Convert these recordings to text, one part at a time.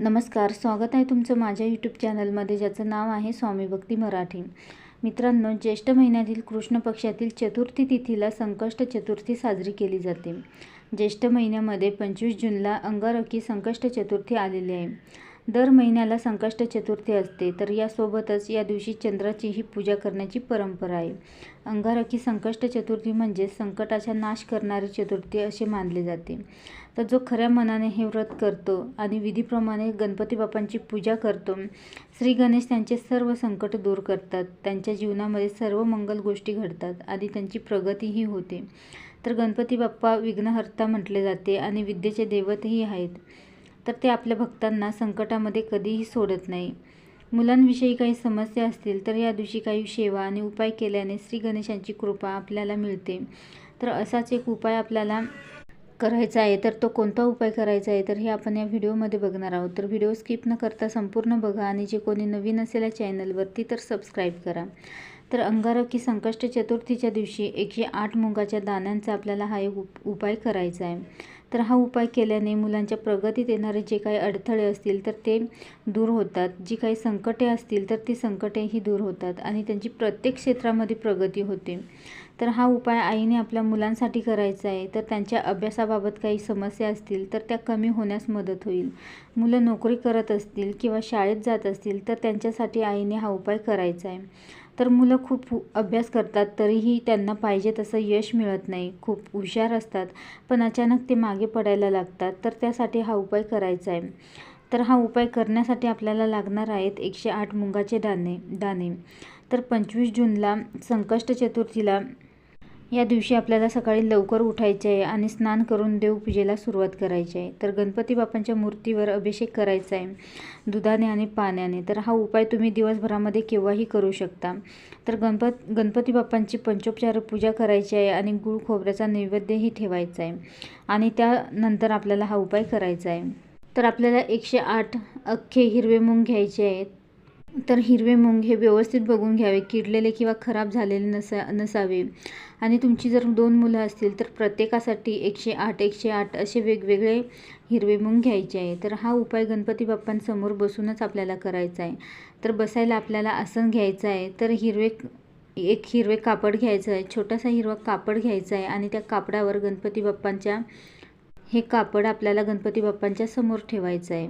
नमस्कार स्वागत आहे तुमचं माझ्या यूट्यूब चॅनलमध्ये ज्याचं नाव आहे स्वामी भक्ती मराठी. मित्रांनो ज्येष्ठ महिन्यातील कृष्ण पक्षातील चतुर्थी तिथीला संकष्ट चतुर्थी साजरी केली जाते. ज्येष्ठ महिन्यामध्ये पंचवीस जूनला अंगारकी संकष्ट चतुर्थी आलेली आहे. दर महिन्याला संकष्ट चतुर्थी असते तर यासोबतच या दिवशी चंद्राचीही पूजा करण्याची परंपरा आहे. अंगारकी संकष्ट चतुर्थी म्हणजे संकटाचा नाश करणारी चतुर्थी असे मानले जाते. तर जो खऱ्या मनाने हे व्रत करतो आणि विधीप्रमाणे गणपती बाप्पांची पूजा करतो श्री गणेश त्यांचे सर्व संकट दूर करतात त्यांच्या जीवनामध्ये सर्व मंगल गोष्टी घडतात आणि त्यांची प्रगतीही होते. तर गणपती बाप्पा विघ्नहर्ता म्हटले जाते आणि विद्येचे दैवतही आहेत. तर ते आपल्या भक्तांना संकटामध्ये कधीही सोडत नाही. मुलांविषयी काही समस्या असतील तर या दिवशी काही सेवा आणि उपाय केल्याने श्री गणेशांची कृपा आपल्याला मिळते. तर असाच एक उपाय आपल्याला करायचा आहे तर तो कोणता उपाय करायचा आहे तर हे आपण या व्हिडिओमध्ये बघणार आहोत. तर व्हिडिओ स्किप न करता संपूर्ण बघा आणि जे कोणी नवीन असेल या चॅनलवरती तर सबस्क्राईब करा. तर अंगारकी संकष्ट चतुर्थीच्या दिवशी एकशे आठ मुंगाच्या दाण्यांचा आपल्याला हा एक उपाय करायचा आहे. तर हा उपाय केल्याने मुलांच्या प्रगतीत येणारे जे काही अडथळे असतील तर ते दूर होतात. जी काही संकटे असतील तर ती संकटेही दूर होतात आणि त्यांची प्रत्येक क्षेत्रामध्ये प्रगती होते. तर हा उपाय आईने आपल्या मुलांसाठी करायचा आहे. तर त्यांच्या अभ्यासाबाबत काही समस्या असतील तर त्या कमी होण्यास मदत होईल. मुलं नोकरी करत असतील किंवा शाळेत जात असतील तर त्यांच्यासाठी आईने हा उपाय करायचा आहे. तर मुलं खूप अभ्यास करतात तरीही त्यांना पाहिजे तसं यश मिळत नाही. खूप हुशार असतात पण अचानक ते मागे पडायला लागतात. तर त्यासाठी हा उपाय करायचा आहे. तर हा उपाय करण्यासाठी आपल्याला लागणार आहेत एकशे आठ मुंगाचे दाणे दाणे. तर पंचवीस जूनला संकष्ट चतुर्थीला या दिवशी आपल्याला सकाळी लवकर उठायचे आहे आणि स्नान करून देवपूजेला सुरुवात करायची आहे. तर गणपती बाप्पांच्या मूर्तीवर अभिषेक करायचा आहे दुधाने आणि पाण्याने. तर हा उपाय तुम्ही दिवसभरामध्ये केव्हाही करू शकता. तर गणपत गणपती बाप्पांची पंचोपचार पूजा करायची आहे आणि गुळ खोबऱ्याचा नैवेद्यही ठेवायचा आहे आणि त्यानंतर आपल्याला हा उपाय करायचा आहे. तर आपल्याला एकशे आठ अख्खे हिरवे मूग घ्यायचे आहेत. तर हिरवे मुंग हे व्यवस्थित बघून घ्यावे. किडलेले किंवा खराब झालेले नसा नसावे. आणि तुमची जर दोन मुलं असतील तर प्रत्येकासाठी एकशे आठ एकशे आठ असे वेगवेगळे हिरवे मुंग घ्यायचे आहे. तर हा उपाय गणपती बाप्पांसमोर बसूनच आपल्याला करायचा आहे. तर बसायला आपल्याला आसन घ्यायचं आहे. तर हिरवे एक हिरवे कापड घ्यायचं आहे. छोटासा हिरवा कापड घ्यायचा आहे. आणि त्या कापडावर गणपती बाप्पांच्या हे कापड आपल्याला गणपती बाप्पांच्या समोर ठेवायचं आहे.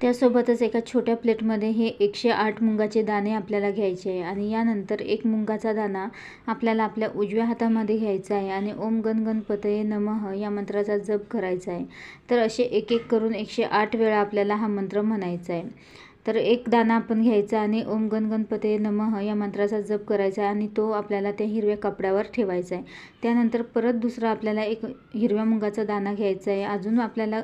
त्यासोबतच एका छोट्या प्लेटमध्ये हे एकशे आठ मुंगाचे दाणे आपल्याला घ्यायचे आहे. आणि यानंतर एक मुंगाचा दाणा आपल्याला आपल्या उजव्या हातामध्ये घ्यायचा आहे. आणि ओम गण गणपतये नमः या मंत्राचा जप करायचा आहे. तर असे एक एक करून एकशे आठ वेळा आपल्याला हा मंत्र म्हणायचा आहे. तर एक दाना आपण घ्यायचा आणि ओम गण गणपते नमः या मंत्राचा जप करायचा आहे. आणि तो आपल्याला त्या हिरव्या कपड्यावर ठेवायचा आहे. त्यानंतर परत दुसरा आपल्याला एक हिरव्या मुंगाचा दाना घ्यायचा आहे. अजून आपल्याला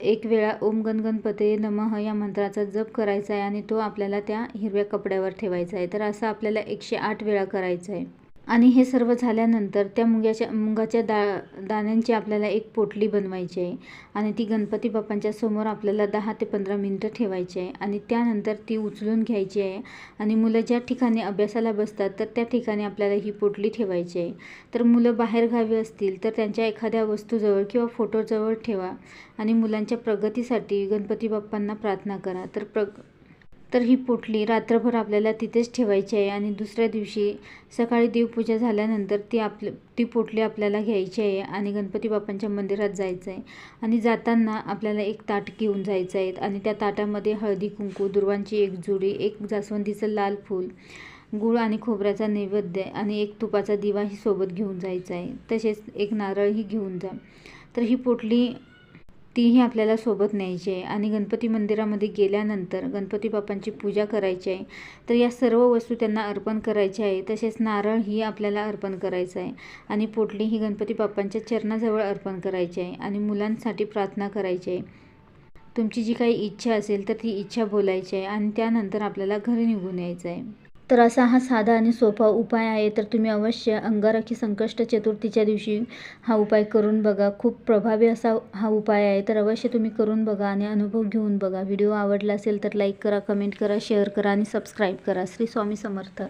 एक वेळा ओम गणगणपते नमः या मंत्राचा जप करायचा आहे आणि तो आपल्याला त्या हिरव्या कपड्यावर ठेवायचा आहे. तर असं आपल्याला एकशे आठ वेळा करायचं आहे. आणि हे सर्व झाल्यानंतर त्या मुंग्याच्या मुंगाच्या दा दाण्यांची आपल्याला एक पोटली बनवायची आहे. आणि ती गणपती बाप्पांच्या समोर आपल्याला दहा ते पंधरा मिनटं ठेवायची आहे. आणि त्यानंतर ती उचलून घ्यायची आहे. आणि मुलं ज्या ठिकाणी अभ्यासाला बसतात तर त्या ठिकाणी आपल्याला ही पोटली ठेवायची आहे. तर मुलं बाहेरगावी असतील तर त्यांच्या एखाद्या वस्तूजवळ किंवा फोटोजवळ ठेवा. आणि मुलांच्या प्रगतीसाठी गणपती बाप्पांना प्रार्थना करा. तर प्र तर ही पोटली रात्रभर आपल्याला तिथेच ठेवायची आहे आणि दुसऱ्या दिवशी सकाळी देवपूजा झाल्यानंतर ती आपल्या ती पोटली आपल्याला घ्यायची आहे आणि गणपती बाप्पांच्या मंदिरात जायचं आहे. आणि जाताना आपल्याला एक ताट घेऊन जायचं आहे आणि त्या ताटामध्ये हळदी कुंकू दुर्वांची एक जुडी एक जास्वंदीचं लाल फूल गूळ आणि खोबऱ्याचा नैवेद्य आणि एक तुपाचा दिवाही सोबत घेऊन जायचा आहे. तसेच एक नारळही घेऊन जा. तर ही पोटली तीही आपल्याला सोबत न्यायची आहे. आणि गणपती मंदिरामध्ये गेल्यानंतर गणपती बाप्पांची पूजा करायची आहे. तर या सर्व वस्तू त्यांना अर्पण करायच्या आहे. तसेच नारळ ही आपल्याला अर्पण करायचं आहे. आणि पोटली ही गणपती बाप्पांच्या चरणाजवळ अर्पण करायची आहे. आणि मुलांसाठी प्रार्थना करायची आहे. तुमची जी काही इच्छा असेल तर ती इच्छा बोलायची आहे. आणि त्यानंतर आपल्याला घरी निघून यायचं आहे. तर असा हा साधा आणि सोपा उपाय आहे तर तुम्ही अवश्य अंगारखी संकष्ट चतुर्थीच्या दिवशी हा उपाय करून बघा. खूप प्रभावी असा हा उपाय आहे तर अवश्य तुम्ही करून बघा आणि अनुभव घेऊन बघा. व्हिडिओ आवडला असेल तर लाईक करा कमेंट करा शेअर करा आणि सबस्क्राईब करा. श्री स्वामी समर्थ.